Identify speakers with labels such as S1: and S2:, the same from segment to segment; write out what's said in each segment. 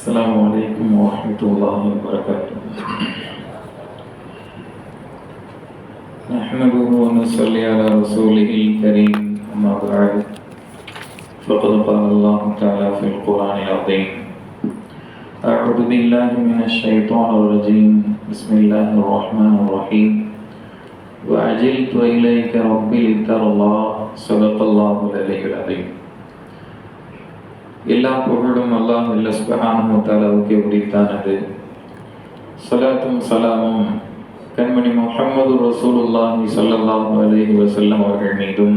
S1: السلام عليكم ورحمة الله وبركاته. نحمده ونصلي على رسوله الكريم أما بعد. فقد قال الله تعالى في القرآن العظيم أعوذ بالله من الشيطان الرجيم. بسم الله الرحمن الرحيم. وعجلت إليك ربي لترضى. صدق الله العلي العظيم. எல்லா புகழும் அல்லாஹ் இல்ல சுபஹானஹு உரித்தானது. சலாத்தும் சலாமும் கண்மணி முஹம்மது ரசூலுல்லாஹி சல்லாஹூ அலைஹி வசல்லம் அவர்கள் மீதும்.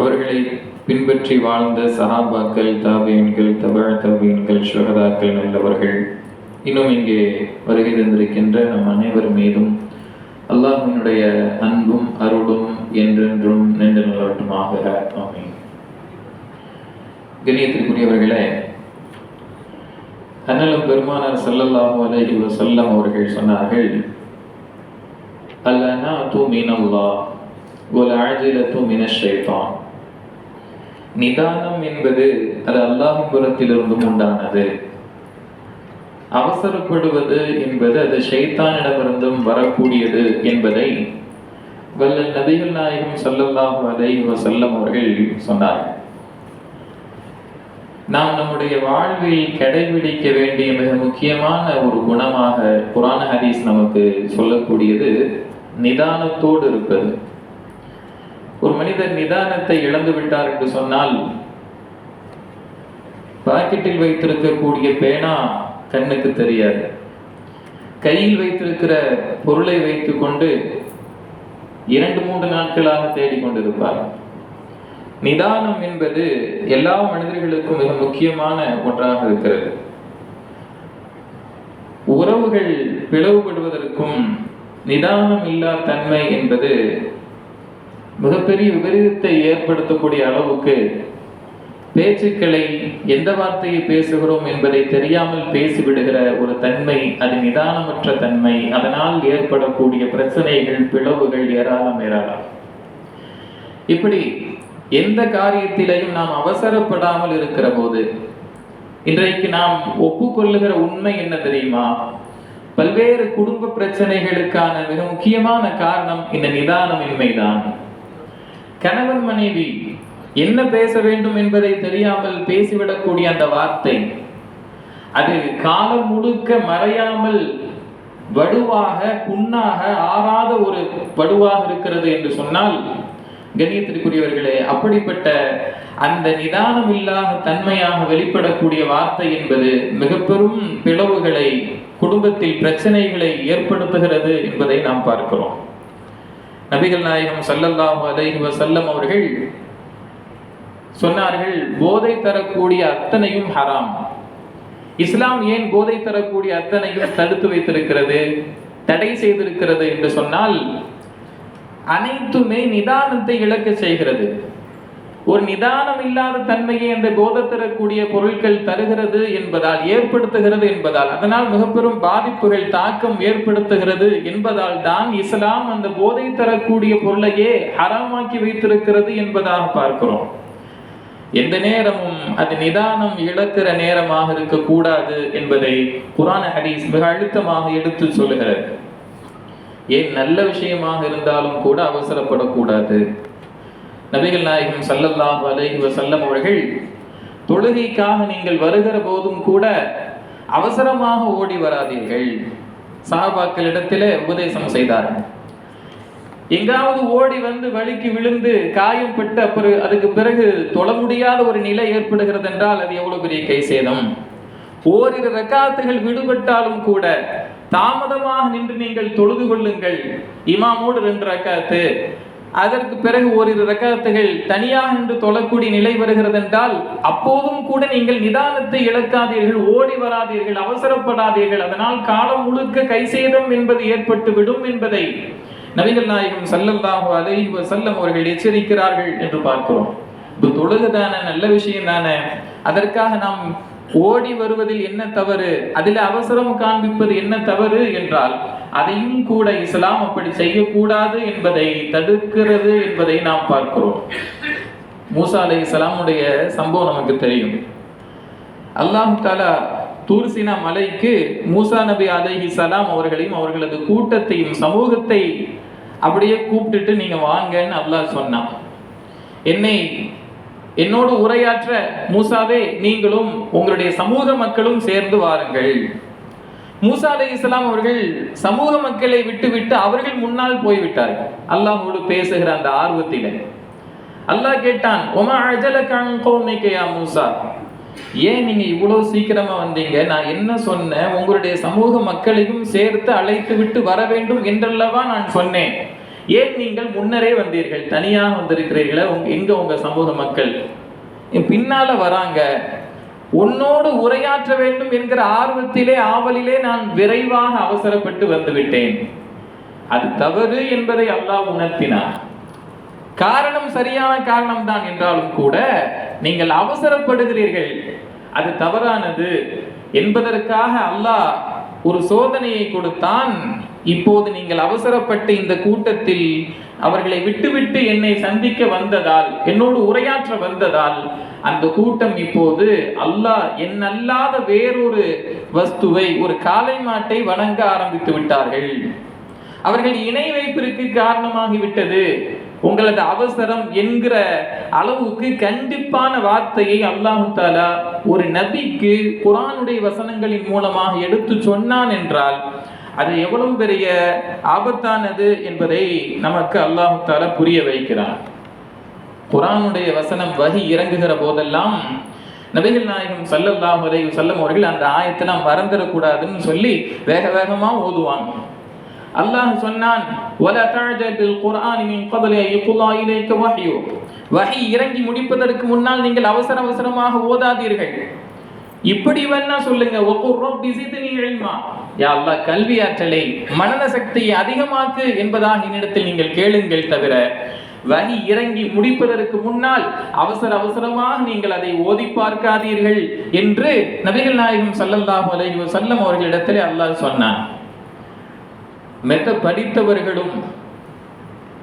S1: அவர்களை பின்பற்றி வாழ்ந்த சஹாபாக்கள் தாபியன்கள் தபா தபியன்கள் ஷுஹதாக்கள் நல்லவர்கள் இன்னும் இங்கே வருகை தந்திருக்கின்ற நம் அனைவர் மீதும் அல்லாஹினுடைய அன்பும் அருளும் என்றென்றும் நின்று நிலவட்டுமாக ஆமீன். கணியத்திற்குரியவர்களே அண்ணலும் பெருமானார் ஸல்லல்லாஹு அலைஹி வசல்லம் அவர்கள் சொன்னார்கள் அல்லனா தூ மீனல்லா ஒரு ஆஜில தூ ஷைத்தான் நிதானம் என்பது அது அல்லாஹுபுரத்திலிருந்தும் உண்டானது. அவசரப்படுவது என்பது அது ஷைத்தானிடமிருந்தும் வரக்கூடியது என்பதை வல்ல நபிகள் நாயகம் ஸல்லல்லாஹு அலைஹி வசல்லம் அவர்கள் சொன்னார்கள். நாம் நம்முடைய வாழ்வில் கடைபிடிக்க வேண்டிய மிக முக்கியமான ஒரு குணமாக குரான ஹதீஸ் நமக்கு சொல்லக்கூடியது நிதானத்தோடு இருப்பது. ஒரு மனிதர் நிதானத்தை இழந்து விட்டார் என்று சொன்னால் பாக்கெட்டில் வைத்திருக்கக்கூடிய பேனா கண்ணுக்கு தெரியாது. கையில் வைத்திருக்கிற பொருளை வைத்துக்கொண்டு இரண்டு மூன்று நாட்களாக தேடிக்கொண்டிருப்பார். நிதானம் என்பது எல்லா மனிதர்களுக்கும் மிக முக்கியமான ஒன்றாக இருக்கிறது. உறவுகள் பிளவுபடுவதற்கும் நிதானம் இல்லா தன்மை என்பது மிகப்பெரிய விபரீதத்தை ஏற்படுத்தக்கூடிய அளவுக்கு பேச்சுக்களை எந்த வார்த்தையை பேசுகிறோம் என்பதை தெரியாமல் பேசிவிடுகிற ஒரு தன்மை அது நிதானமற்ற தன்மை. அதனால் ஏற்படக்கூடிய பிரச்சனைகள் பிளவுகள் ஏராளம் ஏராளம். இப்படி எந்த காரியத்திலையும் நாம் அவசரப்படாமல் இருக்கிற போது இன்றைக்கு நாம் ஒப்புக்கொள்ளுகிற உண்மை என்ன தெரியுமா? பல்வேறு குடும்ப பிரச்சனைகளுக்கான மிக முக்கியமான காரணம் இந்த நிதானமின்மைதான் கணவன் மனைவி என்ன பேச வேண்டும் என்பதை தெரியாமல் பேசிவிடக்கூடிய அந்த வார்த்தை அது காலம் முழுக்க மறையாமல் வடுவாக புண்ணாக ஆறாத ஒரு வடுவாக இருக்கிறது என்று சொன்னால் கணியத்திற்குரியவர்களே அப்படிப்பட்ட அந்த நிதானம் இல்லாத தன்மையாக வெளிப்படக்கூடிய வார்த்தை என்பது மிக பெரும் பிளவுகளை குடும்பத்தில் பிரச்சனைகளை ஏற்படுத்துகிறது என்பதை நாம் பார்க்கிறோம். நபிகள் நாயகம் சல்லல்லாஹு அலைஹி வசல்லம் அவர்கள் சொன்னார்கள் போதை தரக்கூடிய அத்தனையும் ஹராம். இஸ்லாம் ஏன் போதை தரக்கூடிய அத்தனையும் தடுத்து வைத்திருக்கிறது தடை செய்திருக்கிறது? என்று சொன்னால் அனைத்துமே நிதானத்தை இழக்க செய்கிறது. ஒரு நிதானம் இல்லாத தன்மையை அந்த போதை தரக்கூடிய பொருட்கள் தருகிறது என்பதால் ஏற்படுத்துகிறது என்பதால் அதனால் மிகப்பெரும் பாதிப்புகள் தாக்கம் ஏற்படுத்துகிறது என்பதால் தான் இஸ்லாம் அந்த போதை தரக்கூடிய பொருளையே ஹராமாக்கி வைத்திருக்கிறது என்பதாக பார்க்கிறோம். எந்த நேரமும் அது நிதானம் இழக்கிற நேரமாக இருக்கக்கூடாது என்பதை குரான ஹரீஸ் மிக அழுத்தமாக எடுத்து சொல்லுகிறது. ஏன் நல்ல விஷயமாக இருந்தாலும் கூட அவசரப்படக்கூடாது. நபிகள் நாயகம் சல்லல்லாஹு அலைஹி வசல்லம் அவர்கள் தொழுகைக்காக நீங்கள் வருகிற போதும் கூட அவசரமாக ஓடி வராதீர்கள். சாபாக்களிடத்திலே உபதேசம் செய்தார்கள். எங்காவது ஓடி வந்து வழிக்கு விழுந்து காயம் பட்டு அப்புறம் அதுக்கு பிறகு தொழ முடியாத ஒரு நிலை ஏற்படுகிறது என்றால் அது எவ்வளவு பெரிய கை சேதம் ஓரிரு ரக்காத்துகள் விடுபட்டாலும் கூட தாமதமாக நின்று நீங்கள் தொழுது கொள்ளுங்கள். இமாமோடு ரெண்டு ரக்காத்து. அதற்கு பிறகு ஓரிரு ரக்கத்துகள் தனியாக நின்று தொழக்கூடிய நிலை வருகிறது என்றால் அப்போதும் கூட நீங்கள் நிதானத்தை இழக்காதீர்கள் ஓடி வராதீர்கள் அவசரப்படாதீர்கள். அதனால் காலம் முழுக்க கை சேதம் என்பது ஏற்பட்டு விடும் என்பதை நபிகள் நாயகம் சல்லல்லாஹு அலைஹி வஸல்லம் அவர்கள் எச்சரிக்கிறார்கள் என்று பார்க்கிறோம். இது தொழுகுதான நல்ல விஷயம் தானே. அதற்காக நாம் ஓடி வருவதில் என்ன தவறு? அதில் அவசரம் காண்பிப்பது என்ன தவறு என்றால் அதையும் கூட இஸ்லாம் அப்படி செய்யக்கூடாது என்பதை தடுக்கிறது என்பதை நாம் பார்க்கிறோம். மூசா அலை இஸ்லாமுடைய சம்பவம் நமக்கு தெரியும். அல்லாஹ் தாலா தூர்சினா மலைக்கு மூசா நபி அலைஹி சலாம் அவர்களையும் அவர்களது கூட்டத்தையும் சமூகத்தை அப்படியே கூப்பிட்டுட்டு நீங்க வாங்கன்னு அல்லாஹ் சொன்னான். என்னை என்னோடு உரையாற்ற மூசாவே நீங்களும் உங்களுடைய சமூக மக்களும் சேர்ந்து வாருங்கள். மூசா அலை இஸ்லாம் அவர்கள் சமூக மக்களை விட்டு விட்டு அவர்கள் முன்னால் போய்விட்டார்கள். அல்லாஹோடு பேசுகிற அந்த ஆர்வத்தில. அல்லாஹ் கேட்டான் ஒமா அஜல கௌமிக்கையா மூசா? ஏன் நீங்க இவ்வளவு சீக்கிரமா வந்தீங்க? நான் என்ன சொன்னேன்? உங்களுடைய சமூக மக்களையும் சேர்த்து அழைத்து விட்டு வர வேண்டும் என்றல்லவா நான் சொன்னேன். ஏன் நீங்கள் முன்னரே வந்தீர்கள்? தனியாக வந்திருக்கிறீர்களே உங்க எங்க உங்க சமூக மக்கள்? பின்னால வராங்க. உன்னோடு உரையாற்ற வேண்டும் என்கிற ஆர்வத்திலே ஆவலிலே நான் விரைவாக அவசரப்பட்டு வந்துவிட்டேன். அது தவறு என்பதை அல்லாஹ் உணர்த்தினார். காரணம் சரியான காரணம் தான் என்றாலும் கூட நீங்கள் அவசரப்படுகிறீர்கள். அது தவறானது என்பதற்காக அல்லாஹ் ஒரு சோதனையை கொடுத்தான். இப்போது நீங்கள் அவசரப்பட்டு இந்த கூட்டத்தில் அவர்களை விட்டுவிட்டு என்னை சந்திக்க வந்ததால் என்னோடு உரையாற்ற வந்ததால் அந்த கூட்டம் இப்போது அல்லாஹ் என்னல்லாத வேறொரு வஸ்துவை ஒரு காளை மாட்டை வணங்க ஆரம்பித்து விட்டார்கள். அவர்கள் இணை வைப்பிற்கு காரணமாகிவிட்டது. உங்களது அவசரம் என்கிற அளவுக்கு கண்டிப்பான வார்த்தையை அல்லாஹு தாலா ஒரு நபிக்கு குரானுடைய வசனங்களின் மூலமாக எடுத்து சொன்னான் என்றால் அது எவ்வளவு பெரிய ஆபத்தானது என்பதை நமக்கு அல்லாஹு தாலா புரிய வைக்கிறான் குரானுடைய வசனம் வகி இறங்குகிற போதெல்லாம் நபிகள் நாயகம் சல்லல்லாஹு அலைஹி வஸல்லம் அவர்கள் அந்த ஆயத்தை நாம் மறந்துடக்கூடாதுன்னு சொல்லி வேக வேகமா ஓதுவாங்க அல்லாஹ் சொன்னான் வல தஅஜல் பில் குர்ஆன் மின் قبل ان يقضى اليك وحي வஹி இறங்கி முடிப்பதற்கு முன்னால் நீங்கள் அவசர அவசரமாக ஓதாதீர்கள் இப்படி வேணா சொல்லுங்க ஒகுர் ரப்பி ஜித்னி இல்மா யா அல்லாஹ் கல்வி ஆற்றலை மனன சக்தியை அதிகமாக்கு என்பதாக என்னிடத்தில் நீங்கள் கேளுங்கள் தவிர வகி இறங்கி முடிப்பதற்கு முன்னால் அவசர அவசரமாக நீங்கள் அதை ஓதி பார்க்காதீர்கள் என்று நபிகள் நாயகம் சல்லல்லாஹு அலைஹி வஸல்லம் அவர்களிடத்திலே அல்லாஹ் சொன்னான். மெத்த படித்தவர்களும்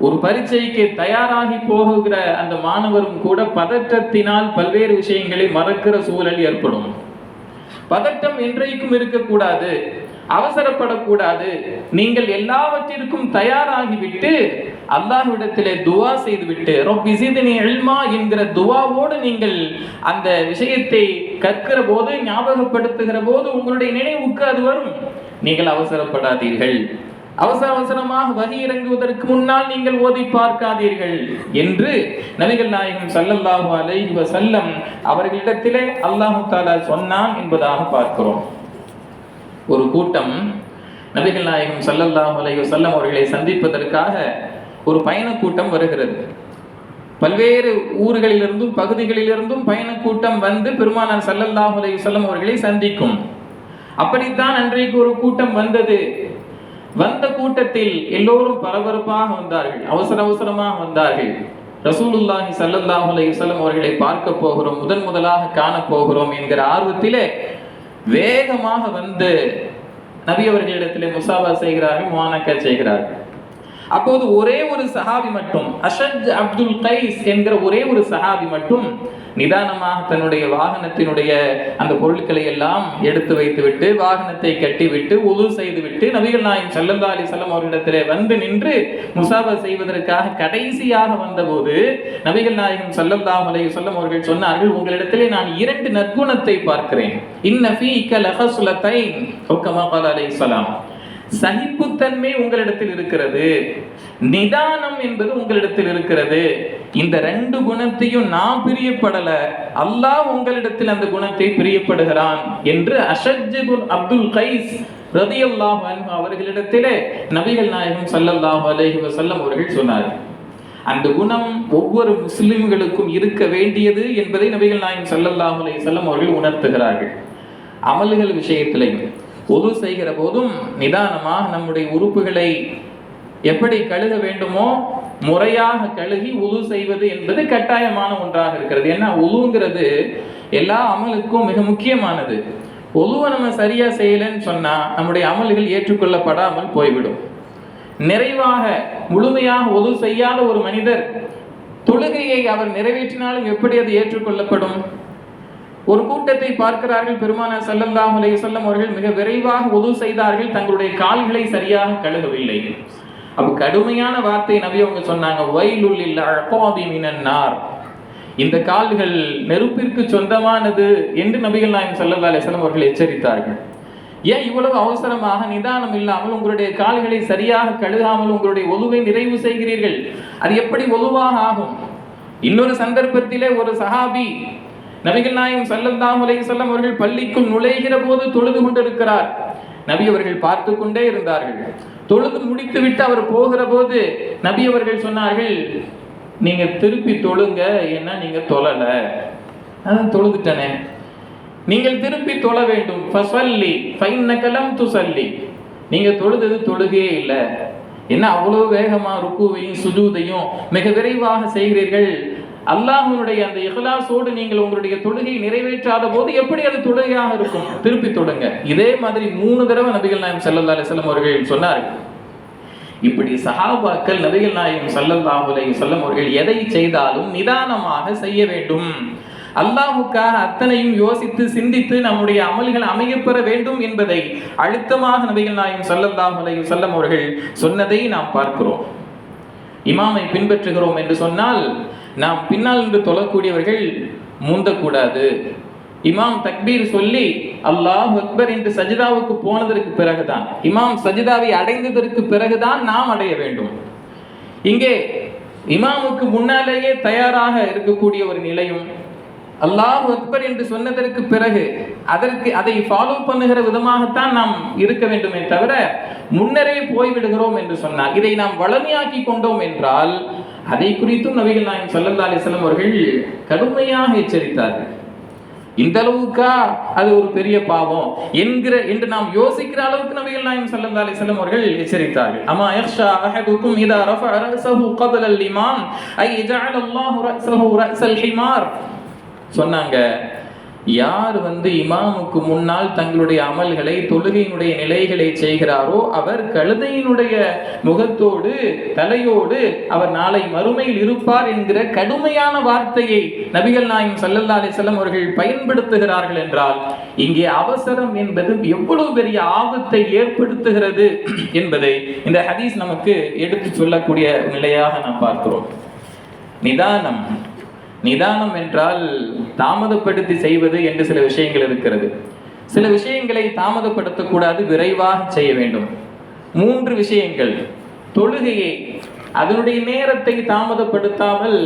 S1: ஒரு பரீட்சைக்கு தயாராகி போகுகிற அந்த மாணவரும் கூட பதற்றத்தினால் பல்வேறு விஷயங்களை மறக்கிற சூழல் ஏற்படும். பதட்டம் என்றைக்கும் இருக்கக்கூடாது. அவசரப்படக்கூடாது. நீங்கள் எல்லாவற்றிற்கும் தயாராகிவிட்டு அல்லாஹ்விடத்திலே துவா செய்துவிட்டு ரொப்பி சிதனி எல்மா என்கிற துவாவோடு நீங்கள் அந்த விஷயத்தை கற்கிற போது ஞாபகப்படுத்துகிற போது உங்களுடைய நினைவுக்கு அது வரும். நீங்கள் அவசரப்படாதீர்கள். அவசர அவசரமாக வரி இறங்குவதற்கு முன்னால் நீங்கள் ஓதி பார்க்காதீர்கள் என்று நபிகள் நாயகம் சல்லல்லாஹு அலைஹி வசல்லம் அவர்களிடத்திலே அல்லாஹு தாலா சொன்னான் என்பதாக பார்க்கிறோம். ஒரு கூட்டம் நபிகள் நாயகம் சல்லல்லாஹ் அலைஹி வஸல்லம் அவர்களை சந்திப்பதற்காக ஒரு பயணக் கூட்டம் வருகிறது. பல்வேறு ஊர்களிலிருந்தும் பகுதிகளிலிருந்தும் பயணக்கூட்டம் வந்து பெருமானார் சல்லல்லாஹ் அலைஹி வஸல்லம் அவர்களை சந்திக்கும். அப்படித்தான் அன்றைக்கு ஒரு கூட்டம் வந்தது. வந்த கூட்டத்தில் எல்லோரும் பரபரப்பாக வந்தார்கள் அவசர அவசரமாக வந்தார்கள். ரசூலுல்லாஹி ஸல்லல்லாஹு அலைஹி வஸல்லம் அவர்களை பார்க்க போகிறோம் முதன் முதலாக காண போகிறோம் என்கிற ஆர்வத்திலே வேகமாக வந்து நபி அவர்களிடத்திலே முசாபா செய்கிறார்கள் முவானக்கா செய்கிறார்கள். அப்போது ஒரே ஒரு சஹாபி மட்டும் அஷத் அப்துல் கைஸ் என்கிற ஒரே ஒரு சஹாபி மட்டும் நிதானமாக தன்னுடைய வாகனத்தினுடைய அந்த பொருட்களை எல்லாம் எடுத்து வைத்துவிட்டு வாகனத்தை கட்டிவிட்டு உது செய்துவிட்டு நபிகள் நாயம் செல்லந்தா அலி செல்லம் அவர்களிடத்திலே வந்து நின்று முசாபா செய்வதற்காக கடைசியாக வந்தபோது நபிகள் நாயகம் செல்லந்தா அலி செல்லம் அவர்கள் சொன்னார்கள் உங்களிடத்திலே நான் இரண்டு நற்குணத்தை பார்க்கிறேன். இன்ன ஃபீ கலஹசுலத்தை ஒக்கமா அலை சலாம் சகிப்புத்தன்மை உங்களிடத்தில் இருக்கிறது. நிதானம் என்பது உங்களிடத்தில் இருக்கிறது. இந்த ரெண்டு குணத்தையும் நான் பிரியப்படல. அல்லாஹ் உங்களிடத்தில் அந்த குணத்தை பிரியப்படுகிறான் என்று அஷஜ்ஜுல் அப்துல் கைஸ் ரதியல்லாஹு அவர்களிடத்திலே நபிகள் நாயகம் ஸல்லல்லாஹு அலஹி வசல்லம் அவர்கள் சொன்னார்கள் அந்த குணம் ஒவ்வொரு முஸ்லிம்களுக்கும் இருக்க வேண்டியது என்பதை நபிகள் நாயகம் ஸல்லல்லாஹு அலைஹி வஸல்லம் அவர்கள் உணர்த்துகிறார்கள். அமல்கள் விஷயத்திலையும் ஒது செய்கிற போதும் நிதானமாக நம்முடைய உறுப்புகளை எப்படி கழுக வேண்டுமோ முறையாக கழுகி உது செய்வது என்பது கட்டாயமான ஒன்றாக இருக்கிறது. ஏன்னா உதுங்கிறது எல்லா அமலுக்கும் மிக முக்கியமானது. ஒதுவை நம்ம சரியா செய்யலைன்னு சொன்னா நம்முடைய அமல்கள் ஏற்றுக்கொள்ளப்படாமல் போய்விடும். நிறைவாக முழுமையாக ஒது செய்யாத ஒரு மனிதர் தொழுகையை அவர் நிறைவேற்றினாலும் எப்படி அது ஏற்றுக்கொள்ளப்படும்? ஒரு கூட்டத்தை பார்க்கிறார்கள் பெருமானார் ஸல்லல்லாஹு அலைய வஸல்லம் அவர்கள் மிக விரைவாக உது செய்தார்கள். தங்களுடைய கால்களை சரியாக கழுகவில்லை. அப்ப கடுமையான வார்த்தை நபி அவங்க சொன்னாங்க. வயலுள்ளில் அழப்பாபி மினன்னார் இந்த கால்கள் நெருப்பிற்கு சொந்தமானது என்று நபிகள் நாயகம் ஸல்லல்லாஹு அலைஹி அவர்கள் எச்சரித்தார்கள். ஏன் இவ்வளவு அவசரமாக நிதானம் இல்லாமல் உங்களுடைய கால்களை சரியாக கழுகாமல் உங்களுடைய ஒதுவை நிறைவு செய்கிறீர்கள்? அது எப்படி ஒதுவாக ஆகும்? இன்னொரு சந்தர்ப்பத்திலே ஒரு சஹாபி நபிகள் நாயகம் ஸல்லல்லாஹு அலைஹி செல்லம் அவர்கள் பள்ளிக்குள் நுழைகிற போது தொழுது கொண்டிருக்கிறார். நபி அவர்கள் பார்த்து கொண்டே இருந்தார்கள். தொழுது முடித்து விட்டு அவர் போகிற போது நபி அவர்கள் சொன்னார்கள் நீங்க திருப்பி தொழுங்க ஏன்னா நீங்க தொழல. தொழுதுட்டனே. நீங்கள் திருப்பி தொழ வேண்டும். ஃபசல்லி ஃபைன்னக லம் துசல்லி நீங்க தொழுதது தொழுகையே இல்லை. என்ன அவ்வளோ வேகமா ருக்குவையும் சுஜூதையும் மிக விரைவாக செய்கிறீர்கள். அல்லாஹ்வுடைய அந்த இஹ்லாசோடு நீங்கள் உங்களுடைய தொழுகை நிறைவேற்றாத போது எப்படி அது தொழுகையாக இருக்கும்? திருப்பி தொடுங்க. இதே மாதிரி மூணு தடவை நபிகள் நாயம் ஸல்லல்லாஹு அலிஸ்லம் அவர்கள் சொன்னார்கள். இப்படி சஹாபாக்கள் நபிகள் நாயகம் ஸல்லல்லாஹு அலைஹி அவர்கள் எதை செய்தாலும் நிதானமாக செய்ய வேண்டும். அல்லாஹுக்காக அத்தனையும் யோசித்து சிந்தித்து நம்முடைய அமல்கள் அமையப்பெற வேண்டும் என்பதை அழுத்தமாக நபிகள் நாயகம் ஸல்லல்லாஹு அலைஹி வஸல்லம் அவர்கள் சொன்னதை நாம் பார்க்கிறோம். இமாமை பின்பற்றுகிறோம் என்று சொன்னால் நாம் பின்னால் நின்று தொழக்கூடியவர்கள் முந்தக்கூடாது. இமாம் தக்பீர் சொல்லி அல்லாஹ் அக்பர் என்று சஜிதாவுக்கு போனதற்கு பிறகுதான். இமாம் சஜிதாவை அடைந்ததற்கு பிறகுதான் நாம் அடைய வேண்டும். இங்கே இமாமுக்கு முன்னாலேயே தயாராக இருக்கக்கூடிய ஒரு நிலையும் அல்லாஹ் அக்பர் என்று சொன்னதற்கு பிறகு அதற்கு அதை ஃபாலோ பண்ணுகிற விதமாகத்தான் நாம் இருக்க வேண்டுமே தவிர முன்னரே போய்விடுகிறோம் என்று சொன்னார். இதை நாம் வளமையாக்கி கொண்டோம் என்றால் அதை குறித்தும் நபிகள் நாயகம் சல்லல்லா அலைஹி அவர்கள் கடுமையாக எச்சரித்தார்கள். இந்த அளவுக்கா அது ஒரு பெரிய பாவம் என்கிற என்று நாம் யோசிக்கிற அளவுக்கு நபிகள் நாயகம் சல்லா அலி வஸல்லம் அவர்கள் எச்சரித்தார்கள். அமா யக்ஷா அஹதுக்கும் இதா ரஃப ரஸஹு கபல் அல் இமாம் ஐ ஜஅல அல்லாஹு ரஸஹு ரஸல் ஹிமார். சொன்னாங்க யார் வந்து இமாமுக்கு முன்னால் தங்களுடைய அமல்களை தொழுகையினுடைய நிலைகளை செய்கிறாரோ அவர் கழுதையினுடைய முகத்தோடு தலையோடு அவர் நாளை மறுமையில் இருப்பார் என்கிற கடுமையான வார்த்தையை நபிகள் நாயகம் சல்லல்லா அலிசல்லம் அவர்கள் பயன்படுத்துகிறார்கள் என்றால் இங்கே அவசரம் என்பது எவ்வளவு பெரிய ஆபத்தை ஏற்படுத்துகிறது என்பதை இந்த ஹதீஸ் நமக்கு எடுத்து சொல்லக்கூடிய நிலையாக நாம் பார்க்கிறோம். நிதானம். நிதானம் என்றால் தாமதப்படுத்தி செய்வது என்று சில விஷயங்கள் இருக்கிறது. சில விஷயங்களை தாமதப்படுத்தக்கூடாது விரைவாக செய்ய வேண்டும். மூன்று விஷயங்கள். தொழுகையை அதனுடைய நேரத்தை தாமதப்படுத்தாமல்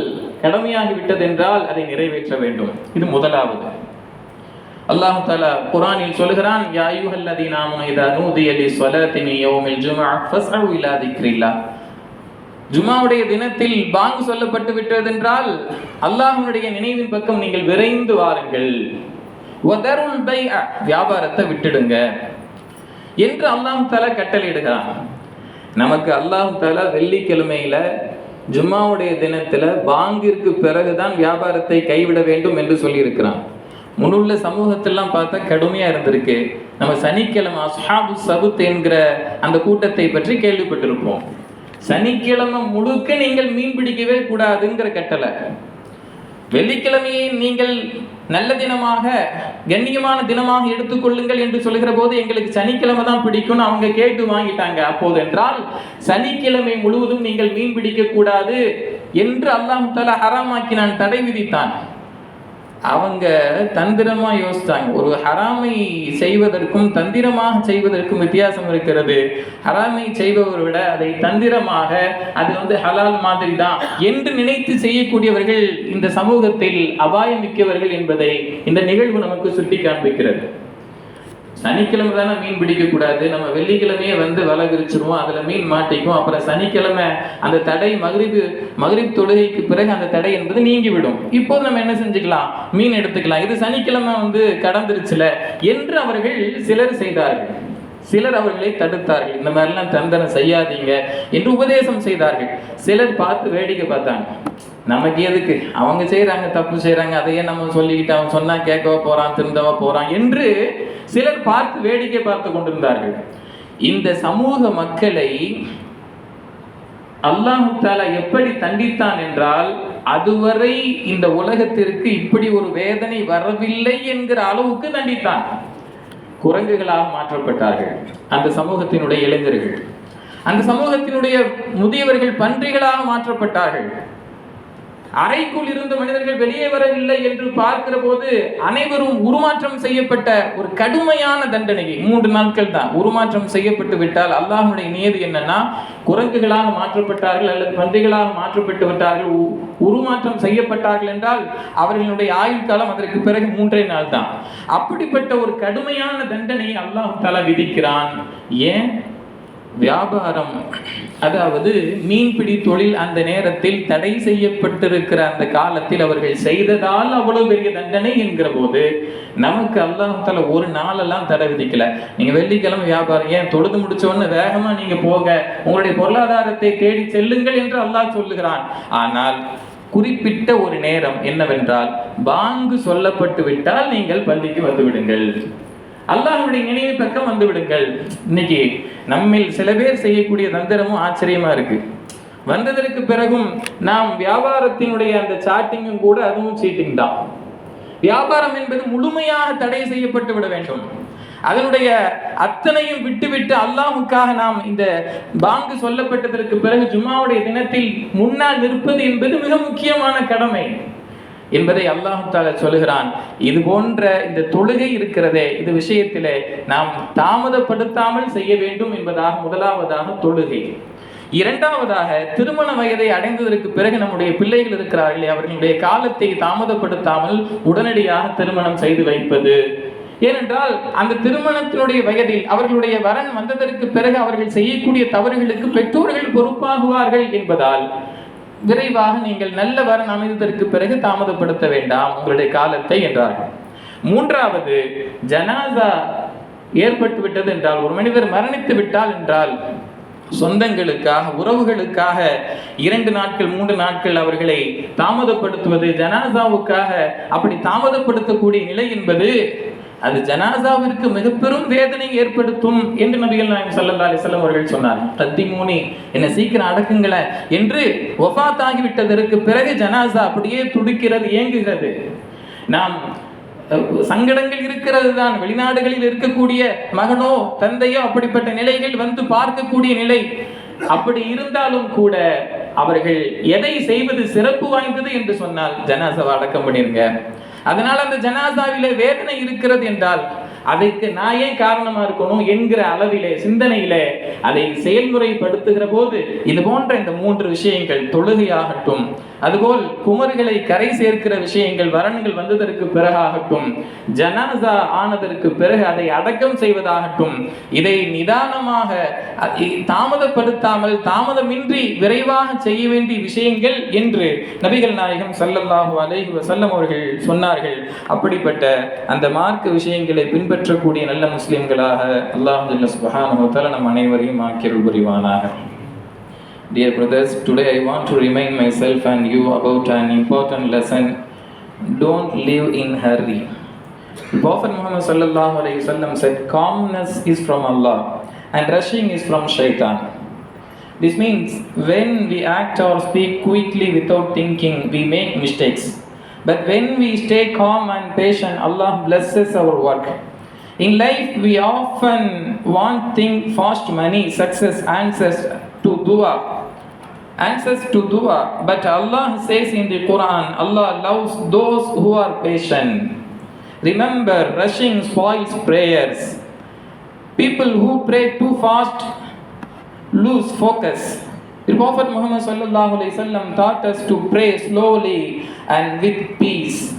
S1: கடமையாகிவிட்டது என்றால் அதை நிறைவேற்ற வேண்டும். இது முதலாவது. அல்லாஹ் தாலா குரானில் சொல்கிறான் யா அய்யுஹல்லதீன ஆமனு இதா நூதியலி லிஸ்ஸலாத்தி மின் யௌமில் ஜும்ஆ ஃபஸ்அவு இலா ஜுமாவுடைய தினத்தில் பாங்கு சொல்லப்பட்டு விட்டதென்றால் அல்லாஹனுடைய நினைவின் பக்கம் நீங்கள் விரைந்து வாருங்கள். வியாபாரத்தை விட்டுடுங்க. என்று அல்லாஹ் தஆலா கட்டளையிடுகிறான். நமக்கு அல்லாஹ் தஆலா வெள்ளிக்கிழமையில ஜும்மாவுடைய தினத்துல பாங்கிற்கு பிறகுதான் வியாபாரத்தை கைவிட வேண்டும் என்று சொல்லியிருக்கிறான். முன்னுள்ள சமூகத்தெல்லாம் பார்த்தா கடுமையா இருந்திருக்கு. நம்ம சனிக்கிழமை அஸ்ஹாபு சபுத் என்கிற அந்த கூட்டத்தை பற்றி கேள்விப்பட்டிருப்போம். சனிக்கிழமை முழுக்க நீங்கள் மீன் பிடிக்கவே கூடாதுங்கிற கட்டளை. வெள்ளிக்கிழமையை நீங்கள் நல்ல தினமாக கண்ணியமான தினமாக எடுத்துக்கொள்ளுங்கள் என்று சொல்கிற போது எங்களுக்கு சனிக்கிழமை தான் பிடிக்கும்னு அவங்க கேட்டு வாங்கிட்டாங்க. அப்போது என்றால் சனிக்கிழமை முழுவதும் நீங்கள் மீன் பிடிக்க கூடாது என்று அல்லாஹ் ஹராமாக்கி ஹராமாக்கினான் தடை விதித்தான். அவங்க தந்திரமா யோசித்தாங்க ஒரு ஹராமை செய்வதற்கும் தந்திரமாக செய்வதற்கும் வித்தியாசம் இருக்கிறது. ஹராமை செய்பவரை விட அதை தந்திரமாக அது வந்து ஹலால் மாதிரி தான் என்று நினைத்து செய்யக்கூடியவர்கள் இந்த சமூகத்தில் அபாயம் மிக்கவர்கள் என்பதை இந்த நிகழ்வு நமக்கு சுட்டி காண்பிக்கிறது சனிக்கிழமை தானே மீன் பிடிக்கக்கூடாது? நம்ம வெள்ளிக்கிழமையே வந்து வலை விரிச்சிருவோம் அதுல மீன் மாட்டிக்கும் அப்புறம் சனிக்கிழமை அந்த தடை மகரிபு மகிரிப் தொழுகைக்கு பிறகு அந்த தடை என்பது நீங்கிவிடும். இப்போ நம்ம என்ன செஞ்சுக்கலாம்? மீன் எடுத்துக்கலாம். இது சனிக்கிழமை வந்து கடந்துருச்சுல என்று அவர்கள் சிலர் செய்தார்கள். சிலர் அவர்களை தடுத்தார்கள். இந்த மாதிரிலாம் தந்தனை செய்யாதீங்க என்று உபதேசம் செய்தார்கள். சிலர் பார்த்து வேடிக்கை பார்த்தாங்க. நமக்கு எதுக்கு? அவங்க செய்யறாங்க தப்பு செய்றாங்க அதையே நம்ம சொல்லிக்கிட்டு அவன் சொன்னா கேட்கவா போறான் திருந்தவா போறான் என்று சிலர் பார்த்து வேடிக்கை பார்த்து கொண்டிருந்தார்கள். இந்த சமூக மக்களை அல்லாஹு தாலா எப்படி தண்டித்தான் என்றால் அதுவரை இந்த உலகத்திற்கு இப்படி ஒரு வேதனை வரவில்லை என்கிற அளவுக்கு தண்டித்தான். குரங்குகளாக மாற்றப்பட்டார்கள். அந்த சமூகத்தினுடைய இளைஞர்கள் அந்த சமூகத்தினுடைய முதியவர்கள் பன்றிகளாக மாற்றப்பட்டார்கள். அறைக்குள் இருந்த மனிதர்கள் வெளியே வரவில்லை என்று பார்க்கிற போது அனைவரும் உருமாற்றம் செய்யப்பட்ட ஒரு கடுமையான தண்டனையை மூன்று நாட்கள் தான் உருமாற்றம் செய்யப்பட்டு விட்டால் அல்லாஹனுடைய நியதி என்னன்னா குரங்குகளாக மாற்றப்பட்டார்கள் அல்லது பன்றிகளாக மாற்றப்பட்டு விட்டார்கள் உ- உருமாற்றம் செய்யப்பட்டார்கள் என்றால் அவர்களுடைய ஆயுள் காலம் அதற்கு பிறகு மூன்றே நாள் தான். அப்படிப்பட்ட ஒரு கடுமையான தண்டனையை அல்லாஹ் தலா விதிக்கிறான். ஏன்? வியாபாரம் அதாவது மீன்பிடி தொழில் அந்த நேரத்தில் தடை செய்யப்பட்டிருக்கிற அந்த காலத்தில் அவர்கள் செய்ததால் அவ்வளவு பெரிய தண்டனை என்கிற போது நமக்கு அல்லாஹால ஒரு நாளெல்லாம் தடை விதிக்கல. நீங்க வெள்ளிக்கிழமை வியாபாரம் ஏன் தொழுது முடிச்சோன்னு வேகமா நீங்க போக உங்களுடைய பொருளாதாரத்தை தேடி செல்லுங்கள் என்று அல்லாஹ் சொல்லுகிறான். ஆனால் குறிப்பிட்ட ஒரு நேரம் என்னவென்றால் பாங்கு சொல்லப்பட்டு விட்டால் நீங்கள் பள்ளிக்கு வந்து விடுங்கள். அல்லாஹுடைய நினைவு பக்கம் வந்து விடுங்கள். இன்னைக்கு நம்மில் சில பேர் செய்யக்கூடிய தந்திரமும் ஆச்சரியமா இருக்கு. வந்ததற்கு பிறகும் நாம் வியாபாரத்தினுடைய அந்த சாட்டிங்கும் கூட அதுவும் சீட்டிங் தான். வியாபாரம் என்பது முழுமையாக தடை செய்யப்பட்டு விட வேண்டும். அதனுடைய அத்தனையும் விட்டுவிட்டு அல்லாஹுக்காக நாம் இந்த பாங்கு சொல்லப்பட்டதற்கு பிறகு ஜுமாவுடைய தினத்தில் முன்னால் நிற்பது என்பது மிக முக்கியமான கடமை. என்பதை அல்லாஹால சொல்லுகிறான். இது போன்ற இந்த தொழுகை இருக்கிறதே இது விஷயத்திலே நாம் தாமதப்படுத்தாமல் செய்ய வேண்டும் என்பதாக முதலாவதாக தொழுகை. இரண்டாவதாக திருமண வயதை அடைந்ததற்கு பிறகு நம்முடைய பிள்ளைகள் இருக்கிறார்களே அவர்களுடைய காலத்தை தாமதப்படுத்தாமல் உடனடியாக திருமணம் செய்து வைப்பது. ஏனென்றால் அந்த திருமணத்தினுடைய வயதில் அவர்களுடைய வரன் வந்ததற்கு பிறகு அவர்கள் செய்யக்கூடிய தவறுகளுக்கு பெற்றோர்கள் பொறுப்பாகுவார்கள் என்பதால் விரைவாக நீங்கள் நல்ல வரன் அமைந்ததற்கு பிறகு தாமதப்படுத்த வேண்டாம். உங்களுடைய காலத்தை என்றார்கள். மூன்றாவது ஜனாசா ஏற்பட்டு விட்டது என்றால் ஒரு மனிதர் மரணித்து விட்டால் என்றால் சொந்தங்களுக்காக உறவுகளுக்காக இரண்டு நாட்கள் மூன்று நாட்கள் அவர்களை தாமதப்படுத்துவது ஜனாசாவுக்காக அப்படி தாமதப்படுத்தக்கூடிய நிலை என்பது அது ஜனாசாவிற்கு மிக பெரும் வேதனை ஏற்படுத்தும் என்று நபிகள் நாயகம் சல்லா அலிசல்லம் அவர்கள் சொன்னார் தத்திமூனி என்னை சீக்கிரம் அடக்குங்கள என்று ஒஃபாத் ஆகிவிட்டதற்கு பிறகு ஜனாசா அப்படியே துடிக்கிறது ஏங்குகிறது. நாம் சங்கடங்கள் இருக்கிறது தான். வெளிநாடுகளில் இருக்கக்கூடிய மகனோ தந்தையோ அப்படிப்பட்ட நிலைகள் வந்து பார்க்கக்கூடிய நிலை அப்படி இருந்தாலும் கூட அவர்கள் எதை செய்வது சிறப்பு வாய்ந்தது என்று சொன்னால் ஜனாசாவை அடக்கம் பண்ணிருங்க அதனால் அந்த ஜனாசாவிலே வேதனை இருக்கிறது என்றால் அதுக்கு நான் ஏன் காரணமா இருக்கணும் என்கிற அளவிலே சிந்தனையிலே அதை செயல்முறைப்படுத்துகிற போது இது போன்ற இந்த மூன்று விஷயங்கள் தொழுகையாகட்டும் அதுபோல் குமர்களை கரை சேர்க்கிற விஷயங்கள் வரன்கள் வந்ததற்கு பிறகாகட்டும் ஜனாசா ஆனதற்கு பிறகு அதை அடக்கம் செய்வதாகட்டும் இதை நிதானமாக தாமதப்படுத்தாமல் தாமதமின்றி விரைவாக செய்ய வேண்டிய விஷயங்கள் என்று நபிகள் நாயகம் சல்லல்லாஹு அலைஹி வசல்லம் அவர்கள் சொன்னார்கள். அப்படிப்பட்ட அந்த மார்க்க விஷயங்களை பின் பின்பற்றக்கூடிய நல்ல முஸ்லிம்களாக அல்லாஹ் ஜல்ல சுப்ஹானஹு வ தஆலா நம் அனைவரையும் ஆக்கியருள் புரிவானாக Dear brothers, today I want to remind myself and you about an important lesson. Don't live in hurry. The Prophet Muhammad sallallahu alaihi wasallam said, "Calmness is from Allah, and rushing is from Shaitan." This means when we act or speak quickly without thinking, we make mistakes. But when we stay calm and patient, Allah blesses our work. In life, we often want things, fast money, success, answers to dua, answers to dua. But Allah says in the Quran, Allah loves those who are patient. Remember, rushing spoils prayers. People who pray too fast lose focus. The Prophet Muhammad taught us to pray slowly and with peace.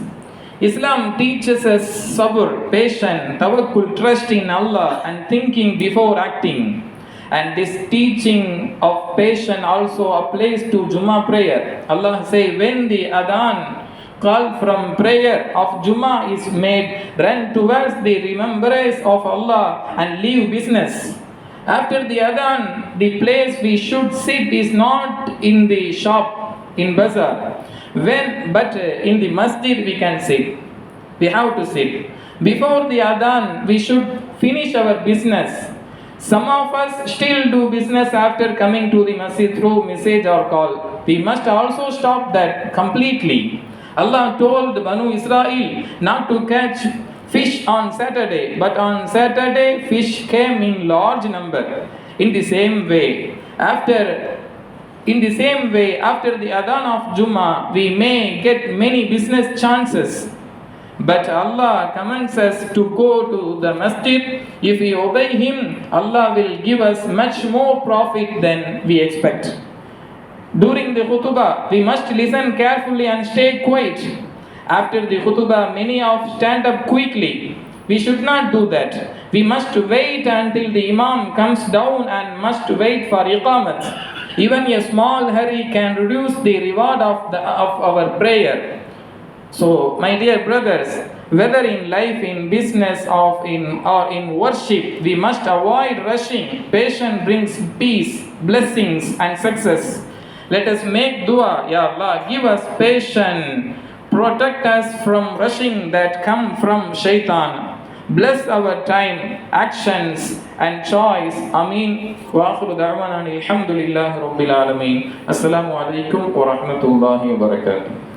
S1: Islam teaches us sabr, patience, tawakkul, trust in Allah, and thinking before acting. And this teaching of patience also applies to Jummah prayer. Allah say, when the adhan call from prayer of Jummah is made, run towards the remembrance of Allah and leave business. After the adhan, the place we should sit is not in the shop, in bazaar. When, but uh, in the masjid we can sit. We have to sit. Before the adhan, we should finish our business. Some of us still do business after coming to the masjid through message or call. We must also stop that completely. Allah told the Banu Israel not to catch fish on Saturday, but on Saturday fish came in large number. In the same way, after in the same way, after the adhan of Jummah, we may get many business chances. But Allah commands us to go to the masjid. If we obey Him, Allah will give us much more profit than we expect. During the khutbah, we must listen carefully and stay quiet. After the khutbah, many of stand up quickly. We should not do that. We must wait until the Imam comes down and must wait for iqamat. Even a small hurry can reduce the reward of, the, of our prayer. So, my dear brothers, whether in life, in business, or in, or in worship, we must avoid rushing. Patience brings peace, blessings, and success. Let us make dua, Ya Allah, give us patience, protect us from rushing that come from shaitan. Bless our time, actions, and choice. Ameen. Wa akhiru da'wana alhamdulillahi rabbil alameen. Assalamu alaikum wa rahmatullahi wa barakatuh.